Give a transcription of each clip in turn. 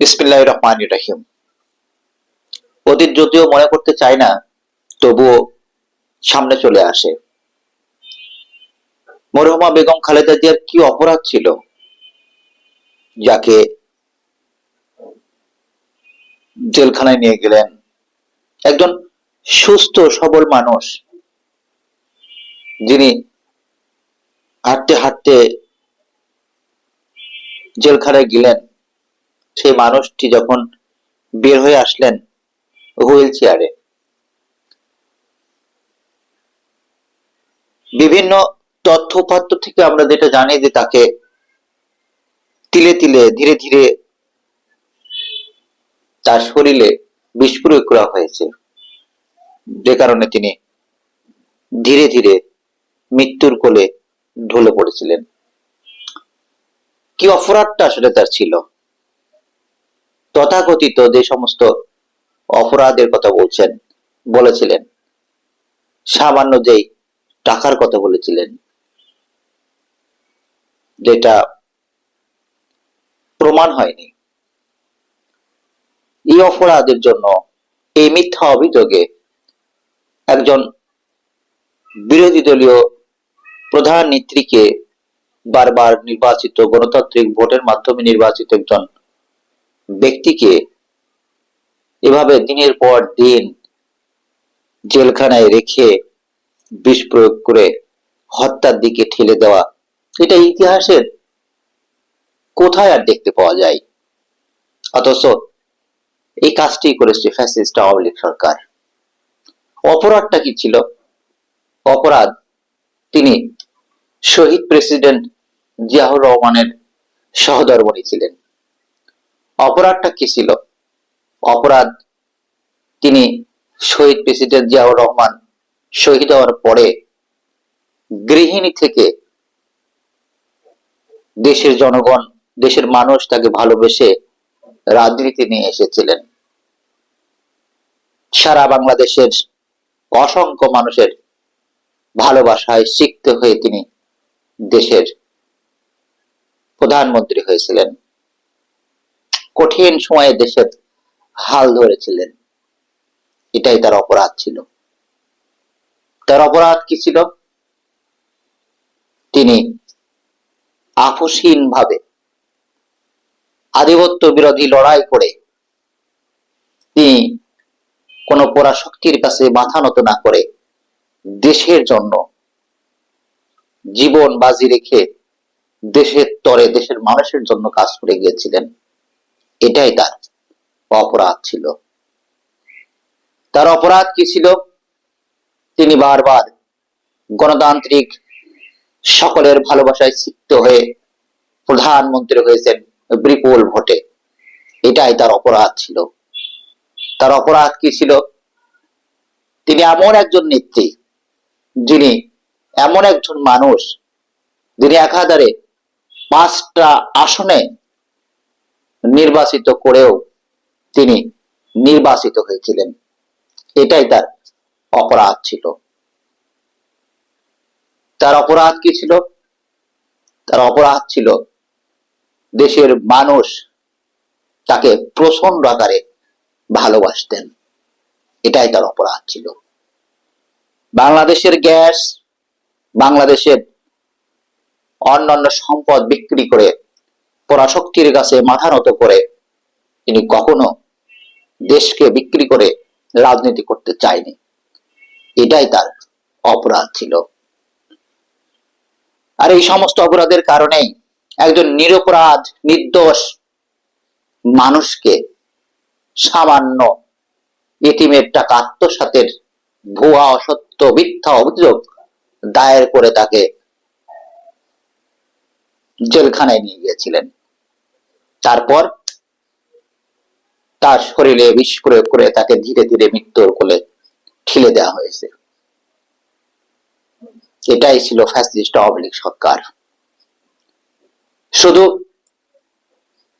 রহমান রাহিম। অতীত যদিও মনে করতে চায় না, তবুও সামনে চলে আসে। মরহুমা বেগম খালেদা জিয়ার কি অপরাধ ছিল? যাকে জেলখানায় নিয়ে গেলেন একজন সুস্থ, সবল মানুষ, যিনি হাঁটতে হাঁটতে জেলখানায় গেলেন। সেই মানুষটি যখন বের হয়ে আসলেন হুইল চেয়ারে, বিভিন্ন তথ্য উপাত্ত থেকে আমরা যেটা জানি যে তাকে তিলে তিলে, ধীরে ধীরে তার শরীরে প্রয়োগ করা হয়েছে। যে কারণে তিনি ধীরে ধীরে মৃত্যুর কোলে ঢলে পড়েছিলেন। কি অপরাধটা আসলে তার ছিল? তথাকথিত যে সমস্ত অপরাধের কথা বলছেন, বলেছিলেন, সামান্য যেই টাকার কথা বলেছিলেন, যেটা প্রমাণ হয়নি। এই অপরাধের জন্য, এই মিথ্যা অভিযোগে একজন বিরোধী দলীয় প্রধান নেত্রীকে বারবার নির্বাচিত গণতান্ত্রিক ভোটের মাধ্যমে নির্বাচিত একজন ব্যক্তিকে এভাবে দিনের পর দিন জেলখানায় রেখে বিষ প্রয়োগ করে হত্যার দিকে ঠেলে দেওয়া, এটা ইতিহাসের কোথায় আর দেখতে পাওয়া যায়? অথচ এই কাজটি করেছে ফ্যাসিস্ট আওয়ামী লীগ সরকার। অপরাধটা কি ছিল? অপরাধ তিনি শহীদ প্রেসিডেন্ট জিয়াউর রহমানের সহধর্মণী ছিলেন। অপরাধটা কি ছিল? অপরাধ, তিনি শহীদ প্রেসিডেন্ট জিয়াউর রহমান শহীদ হওয়ার পরে গৃহিণী থেকে দেশের জনগণ, দেশের মানুষ তাকে ভালোবেসে রাজনীতি নিয়ে এসেছিলেন। সারা বাংলাদেশের অসংখ্য মানুষের ভালোবাসায় সিক্ত হয়ে তিনি দেশের প্রধানমন্ত্রী হয়েছিলেন। কঠিন সময়ে দেশের হাল ধরেছিলেন। এটাই তার অপরাধ ছিল। তার অপরাধ কি ছিল? তিনি ভাবে আধিপত্য বিরোধী লড়াই করে তিনি কোন পরাশক্তির কাছে মাথা নত না করে দেশের জন্য জীবন বাজি রেখে দেশের তরে, দেশের মানুষের জন্য কাজ করে গিয়েছিলেন। এটাই তার অপরাধ ছিল। তার অপরাধ কি ছিল? তিনি বারবার গণতান্ত্রিক সকলের ভালোবাসায় সিক্ত হয়ে প্রধানমন্ত্রী হয়েছেন বিপুল ভোটে। এটাই তার অপরাধ ছিল। তার অপরাধ কি ছিল? তিনি এমন একজন নেত্রী, যিনি এমন একজন মানুষ, যিনি একাধারে পাঁচটা আসনে নির্বাচিত করেও তিনি নির্বাচিত হয়েছিলেন। এটাই তার অপরাধ ছিল। তার অপরাধ কি ছিল? তার অপরাধ ছিল দেশের মানুষ তাকে প্রচণ্ড আকারে ভালোবাসতেন। এটাই তার অপরাধ ছিল। বাংলাদেশের গ্যাস, বাংলাদেশের অন্যান্য সম্পদ বিক্রি করে পরাশক্তির কাছে মাথা নত করে তিনি কখনো দেশকে বিক্রি করে রাজনীতি করতে চায়নি। এটাই তার অপরাধ ছিল। আর এই সমস্ত অপরাধের কারণেই একজন নিরপরাধ, নির্দোষ মানুষকে সামান্য এটিমের টাকা আত্মসাতের ভুয়া, অসত্য, মিথ্যা অভিযোগ দায়ের করে তাকে জেলখানায় নিয়ে গিয়েছিলেন। তারপর তার শরীরে বিষ প্রয়োগ করে তাকে ধীরে ধীরে মৃত্যুর কোলে ঠেলে দেওয়া হয়েছে। এটাই ছিল ফ্যাসিস্ট লীগ সরকার। শুধু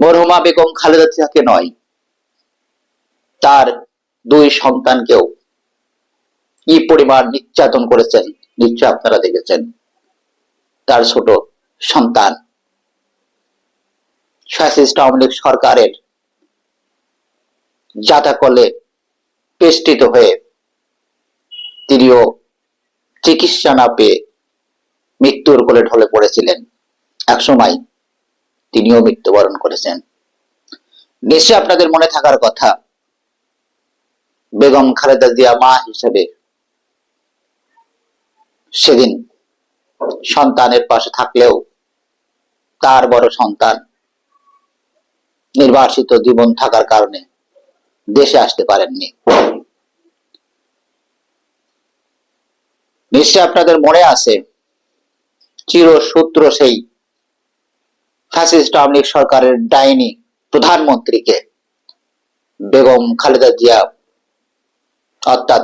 মরহুমা বেগম খালেদা জিয়াকে নয়, তার দুই সন্তানকেও কি পরিমাণ নির্যাতন করেছেন, নিশ্চয় আপনারা দেখেছেন। তার ছোট সন্তান ফ্যাসিস্ট আওয়ামী লীগ সরকারের জাতাকলে পেষ্টিত হয়ে তিনিও চিকিৎসা না পেয়ে মৃত্যুর কোলে ঢলে পড়েছিলেন। একসময় তিনিও মৃত্যুবরণ করেছেন। নিশ্চয় আপনাদের মনে থাকার কথা, বেগম খালেদা জিয়া মা হিসেবে সেদিন সন্তানের পাশে থাকলেও তার বড় সন্তান নির্বাসিত জীবন থাকার কারণে দেশে আসতে পারেননি। নিশ্চয় আপনাদের মনে আছে, চিরসূত্র সেই ফ্যাসিস্ট আওয়ামী লীগ সরকারের ডাইনি প্রধানমন্ত্রীকে বেগম খালেদা জিয়া অর্থাৎ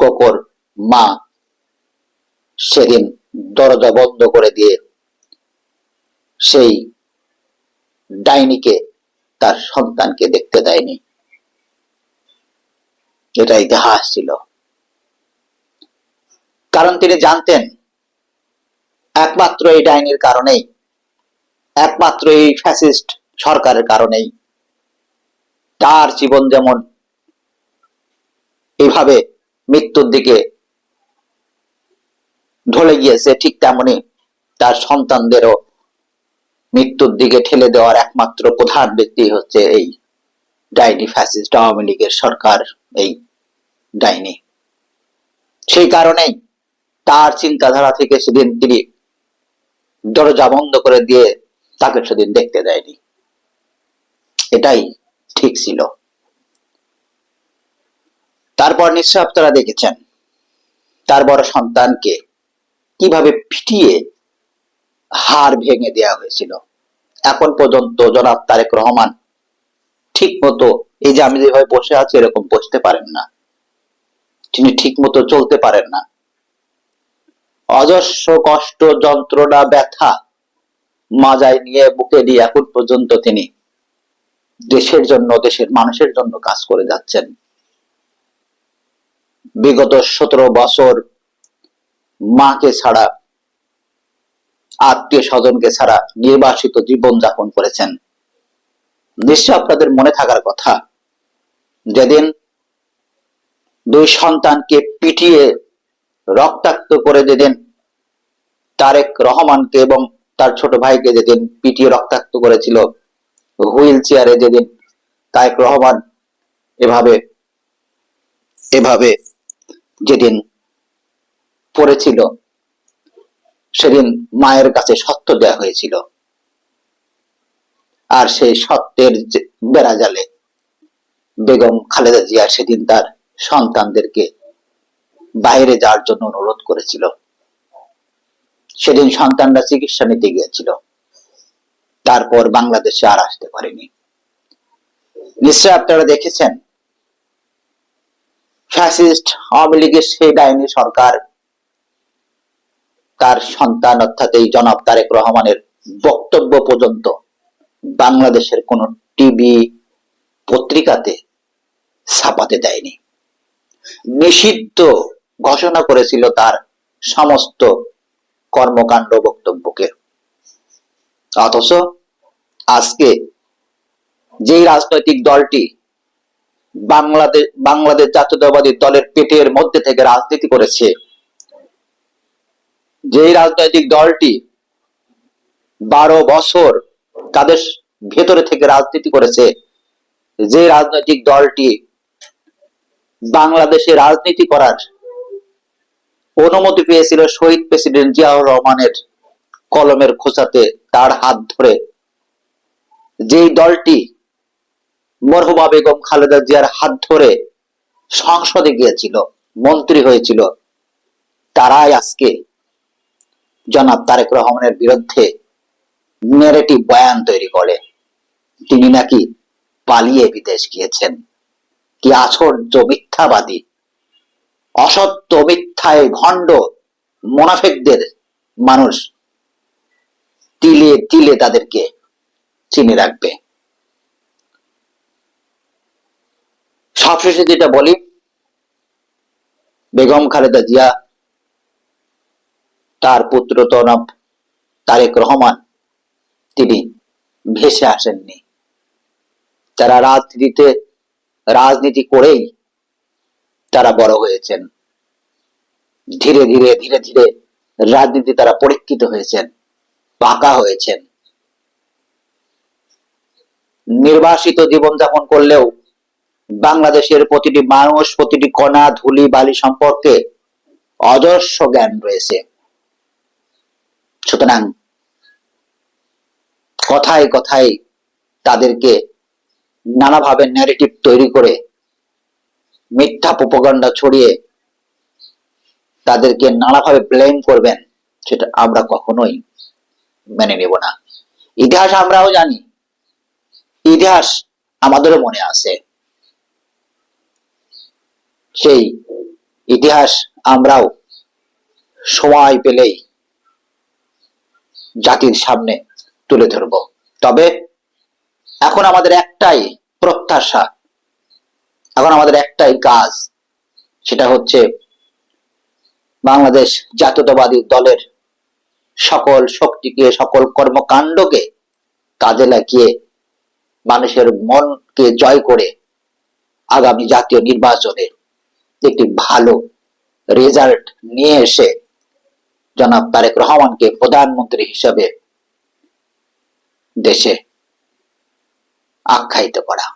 কোকর মা সেদিন দরজা বন্ধ করে দিয়ে সেই ডাইনিকে, তার সন্তানকে দেখতে দেয়নি। এটা ইতিহাস ছিল। কারণ তিনি জানতেন, একমাত্র এই ডাইনির কারণেই, একমাত্র এই ফ্যাসিস্ট সরকারের কারণেই, তার জীবন যেমন এইভাবে মৃত্যুর দিকে ঢলে গিয়েছে, ঠিক তেমনি তার সন্তানদেরও মৃত্যুর দিকে ঠেলে দেওয়ার একমাত্র প্রধান ব্যক্তি হচ্ছে এই ডাইনি ফ্যাসিস্ট আওয়ামী লীগের সরকার এই ডাইনি। সেই কারণেই তার চিন্তাধারা থেকে সেদিন তিনি দরজা বন্ধ করে দিয়ে তাকে সেদিন দেখতে দেয়নি। এটাই ঠিক ছিল। তারপর নিশ্চয় আপনারা দেখেছেন, তার বড় সন্তানকে কীভাবে পিটিয়ে হাড় ভেঙে দেয়া হয়েছিল। এখন পর্যন্ত জনাব তারেক রহমান ঠিক মতো এই যে আমি যেভাবে বসে আছি এরকম বসতে পারেন না। তিনি ঠিক মতো চলতে পারেন না। অজস্র কষ্ট, যন্ত্রণা, ব্যথা মাজায় নিয়ে বুকে দিয়ে এখন পর্যন্ত তিনি দেশের জন্য, দেশের মানুষের জন্য কাজ করে যাচ্ছেন। বিগত সতেরো বছর মাকে ছাড়া আত্মীয় স্বজনকে ছাড়া নির্বাসিত জীবন যাপন করেছেন। নিশ্চয় আপনাদের মনে থাকার কথা, যেদিন দুই সন্তানকে পিটিয়ে রক্তাক্ত করে যেদিন তারেক রহমানকে এবং তার ছোট ভাইকে যেদিন পিটিয়ে রক্তাক্ত করেছিল, হুইল চেয়ারে যেদিন তারেক রহমান এভাবে এভাবে যেদিন পড়েছিল সেদিন মায়ের কাছে সত্য দেয়া হয়েছিল। আর সেই সত্যের যে- বেড়াজালে বেগম খালেদা জিয়া সেদিন তার সন্তানদেরকে বাইরে যাওয়ার জন্য অনুরোধ করেছিল। সেদিন সন্তানরা চিকিৎসা নিতে গিয়েছিল। তারপর বাংলাদেশে আর আসতে পারেনি। নিশ্চয় আপনারা দেখেছেন, ফ্যাসিস্ট আওয়ামী লীগের সেই ডাইনি সরকার তার সন্তান, অর্থাৎ এই জনাব তারেক রহমানের বক্তব্য পর্যন্ত বাংলাদেশের কোন টিভি পত্রিকাতে ছাপাতে দেয়নি। নিষিদ্ধ ঘোষণা করেছিল তার সমস্ত কর্মকাণ্ড বক্তব্যকে। অথচ আজকে যেই রাজনৈতিক দলটি বাংলাদেশ বাংলাদেশ জাতীয়তাবাদী দলের পেটের মধ্যে থেকে রাজনীতি করেছে যেই রাজনৈতিক দলটি বারো বছর তাদের ভেতরে থেকে রাজনীতি করেছে যে রাজনৈতিক দলটি বাংলাদেশে রাজনীতি করার অনুমতি পেয়েছিল শহীদ প্রেসিডেন্ট জিয়াউর রহমানের কলমের খোঁচাতে তার হাত ধরে। যেই দলটি মরহুমা বেগম খালেদা জিয়ার হাত ধরে সংসদে গিয়েছিল, মন্ত্রী হয়েছিল, তারাই আজকে জনাব তারেক রহমানের বিরুদ্ধে নেগেটিভ বয়ান তৈরি করে। তিনি নাকি পালিয়ে বিদেশ গিয়েছেন। কি আশ্চর্য মিথ্যাবাদী। অসত্য মিথ্যায় ভণ্ড মোনাফেকদের মানুষ তিলে তিলে তাদেরকে চিনে রাখবে। সবশেষে যেটা বলি, বেগম খালেদা জিয়া তার পুত্র তনব, তারেক রহমান, তিনি ভেসে আসেননি। তারা রাজনীতিতে রাজনীতি করেই তারা বড় হয়েছেন। ধীরে ধীরে ধীরে ধীরে রাজনীতি তারা পরীক্ষিত হয়েছেন, পাকা হয়েছেন। নির্বাসিত জীবনযাপন করলেও বাংলাদেশের প্রতিটি মানুষ, প্রতিটি কণা, ধুলি, বালি সম্পর্কে অজস্র জ্ঞান রয়েছে। সুতরাং কথায় কথায় তাদেরকে নানাভাবে ন্যারেটিভ তৈরি করে মিথ্যা প্রোপাগান্ডা ছড়িয়ে তাদেরকে নানাভাবে ব্লেম করবেন, সেটা আমরা কখনোই মেনে নেব না। ইতিহাস আমরাও জানি। ইতিহাস আমাদেরও মনে আছে। সেই ইতিহাস আমরাও সময় পেলেই জাতির সামনে তুলে ধরব। তবে এখন আমাদের একটাই প্রত্যাশা, এখন আমাদের একটাই কাজ, সেটা হচ্ছে বাংলাদেশ জাতীয়তাবাদী দলের সকল শক্তিকে, সকল কর্মকাণ্ডকে কাজে লাগিয়ে মানুষের মনকে জয় করে আগামী জাতীয় নির্বাচনে একটি ভালো রেজাল্ট নিয়ে এসে জনাব তারেক রহমানকে প্রধানমন্ত্রী হিসেবে দেশে আখ্যায়িত করা।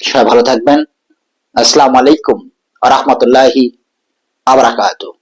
সবাই ভালো থাকবেন। আসসালামু আলাইকুম রহমতুল্লাহি আবরাকাতুহ